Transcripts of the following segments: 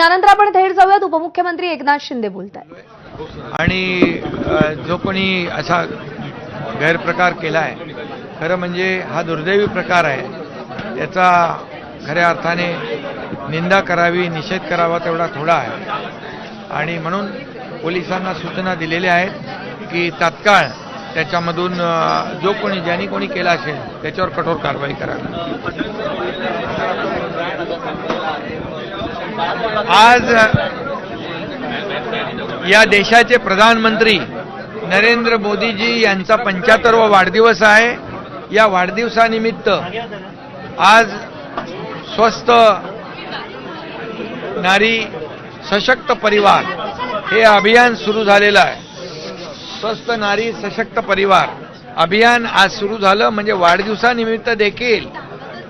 यानंतर आपण थेट जाऊयात. उपमुख्यमंत्री एकनाथ शिंदे बोलत आहेत आणि जो कोणी असा गैरप्रकार केला आहे खरं म्हणजे हा दुर्दैवी प्रकार आहे. त्याचा खऱ्या अर्थाने निंदा करावी निषेध करावा तेवढा थोडा आहे. आणि म्हणून पोलिसांना सूचना दिलेल्या आहेत की तात्काळ त्याच्यामधून जो कोणी ज्यांनी कोणी केला असेल त्याच्यावर कठोर कारवाई करावी. आज या देशाचे प्रधानमंत्री नरेंद्र मोदीजी यांचा पंच्याहत्तरवा वाढदिवस आहे. या वाढदिवसानिमित्त आज स्वस्त नारी सशक्त परिवार हे अभियान सुरू झालेलं आहे. स्वस्त नारी सशक्त परिवार अभियान आज सुरू झालं. म्हणजे वाढदिवसानिमित्त देखील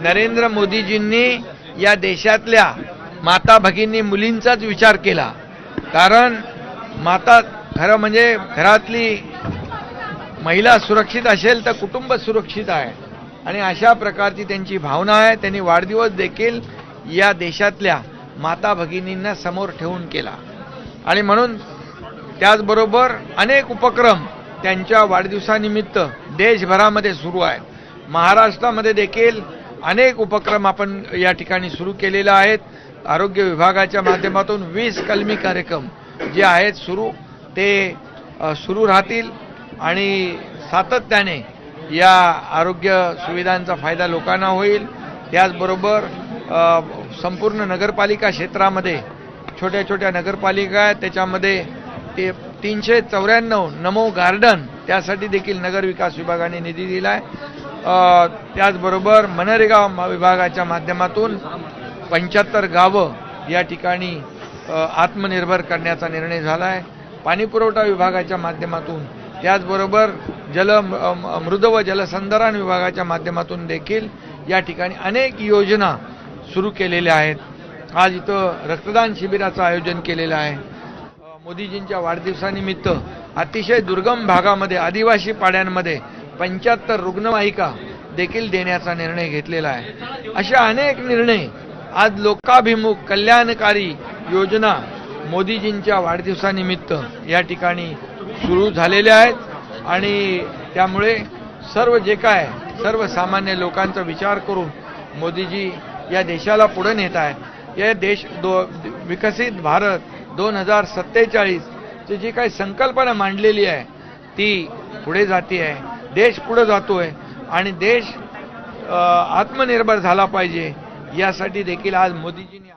नरेंद्र मोदीजींनी या देशातल्या माता भगिनी मुलींचाच विचार केला. कारण माता खरं म्हणजे घरातली महिला सुरक्षित असेल तर कुटुंब सुरक्षित आहे. आणि अशा प्रकारची त्यांची भावना आहे. त्यांनी वाढदिवस देखील या देशातल्या माता भगिनींना समोर ठेवून केला. आणि म्हणून त्याचबरोबर अनेक उपक्रम त्यांच्या वाढदिवसानिमित्त देशभरामध्ये सुरू आहेत. महाराष्ट्रामध्ये देखील अनेक उपक्रम आपण या ठिकाणी सुरू केलेले आहेत. आरोग्य विभागाच्या माध्यमातून वीस कलमी कार्यक्रम जे आहेत सुरू ते सुरू राहतील आणि सातत्याने या आरोग्य सुविधांचा फायदा लोकांना होईल. त्याचबरोबर संपूर्ण नगरपालिका क्षेत्रामध्ये छोट्या छोट्या नगरपालिका आहेत त्याच्यामध्ये ते तीनशे चौऱ्याण्णव नमो गार्डन त्यासाठी देखील नगर विकास विभागाने निधी दिला आहे त्याचबरोबर मनरेगा म- विभागाच्या माध्यमातून पंच्याहत्तर गावं या ठिकाणी आत्मनिर्भर करण्याचा निर्णय झाला आहे पाणीपुरवठा विभागाच्या माध्यमातून त्याचबरोबर जल म- मृद व जलसंधारण विभागाच्या माध्यमातून देखील या ठिकाणी अनेक योजना सुरू केलेल्या आहेत. आज इथं रक्तदान शिबिराचं आयोजन केलेलं आहे. मोदीजींच्या वाढदिवसानिमित्त अतिशय दुर्गम भागामध्ये आदिवासी पाड्यांमध्ये पंच्याहत्तर रुग्णवाहिका देखील देण्याचा निर्णय घेतलेला आहे. असे अनेक निर्णय आज लोकाभिमुख कल्याणकारी योजना मोदीजींच्या वाढदिवसानिमित्त या ठिकाणी सुरू झालेल्या आहेत. आणि त्यामुळे सर्व जे काय सर्वसामान्य लोकांचा विचार करून मोदीजी या देशाला पुढे नेत आहे या देश दो विकसित भारत दोन हजार सत्तेचाळीसची जी काही संकल्पना मांडलेली आहे ती पुढे जाते आहे. देश पुढे आहे आणि देश आत्मनिर्भर झाला पाहिजे. यासाठी देखील आज मोदीजींनी